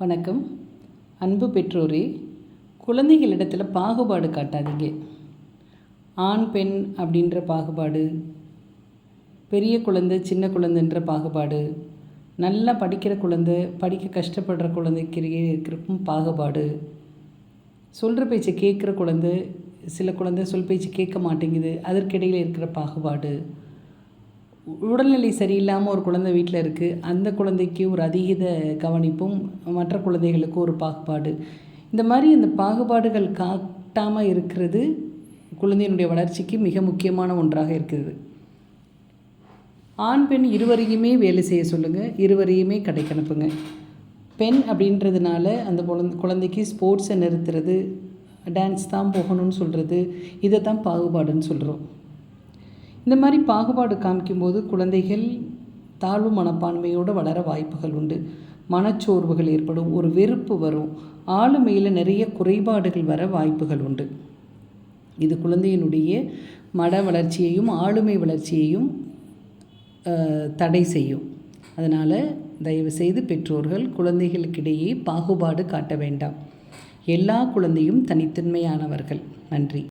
வணக்கம். அன்பு பெற்றோரே குழந்தைகளிடத்தில் பாகுபாடு காட்டாதீங்க. ஆண் பெண் அப்படின்ற பாகுபாடு பெரிய குழந்தை சின்ன குழந்தைன்ற பாகுபாடு நல்லா படிக்கிற குழந்தை படிக்க கஷ்டப்படுற குழந்தைக்கிடையே இருக்கிறக்கும் பாகுபாடு. சொல்கிற பேச்சை கேட்குற குழந்தை சில குழந்தை சொல் பேச்சு கேட்க மாட்டேங்குது அதற்கிடையில் இருக்கிற பாகுபாடு. உடல்நிலை சரியில்லாமல் ஒரு குழந்தை வீட்டில் இருக்குது அந்த குழந்தைக்கு ஒரு அதீத கவனிப்பும் மற்ற குழந்தைகளுக்கு ஒரு பாகுபாடு. இந்த மாதிரி இந்த பாகுபாடுகள் காட்டாமல் இருக்கிறது குழந்தையினுடைய வளர்ச்சிக்கு மிக முக்கியமான ஒன்றாக இருக்குது ஆண் பெண் இருவரையுமே வேலை செய்ய சொல்லுங்கள் இருவரையுமே கடைக்கு அனுப்புங்க. பெண் அப்படின்றதுனால அந்த குழந்தைக்கு ஸ்போர்ட்ஸை நிறுத்துறது டான்ஸ் தான் போகணும்னு சொல்கிறது இதை தான் பாகுபாடுன்னு சொல்கிறோம் இந்த மாதிரி பாகுபாடு காமிக்கும்போது குழந்தைகள் தாழ்வு மனப்பான்மையோடு வளர வாய்ப்புகள் உண்டு. மனச்சோர்வுகள் ஏற்படும் ஒரு வெறுப்பு வரும் ஆளுமையில் நிறைய குறைபாடுகள் வர வாய்ப்புகள் உண்டு. இது குழந்தையினுடைய மட வளர்ச்சியையும் ஆளுமை வளர்ச்சியையும் தடை செய்யும். அதனால் தயவுசெய்து பெற்றோர்கள் குழந்தைகளுக்கிடையே பாகுபாடு காட்ட வேண்டாம். எல்லா குழந்தையும் தனித்தன்மையானவர்கள். நன்றி.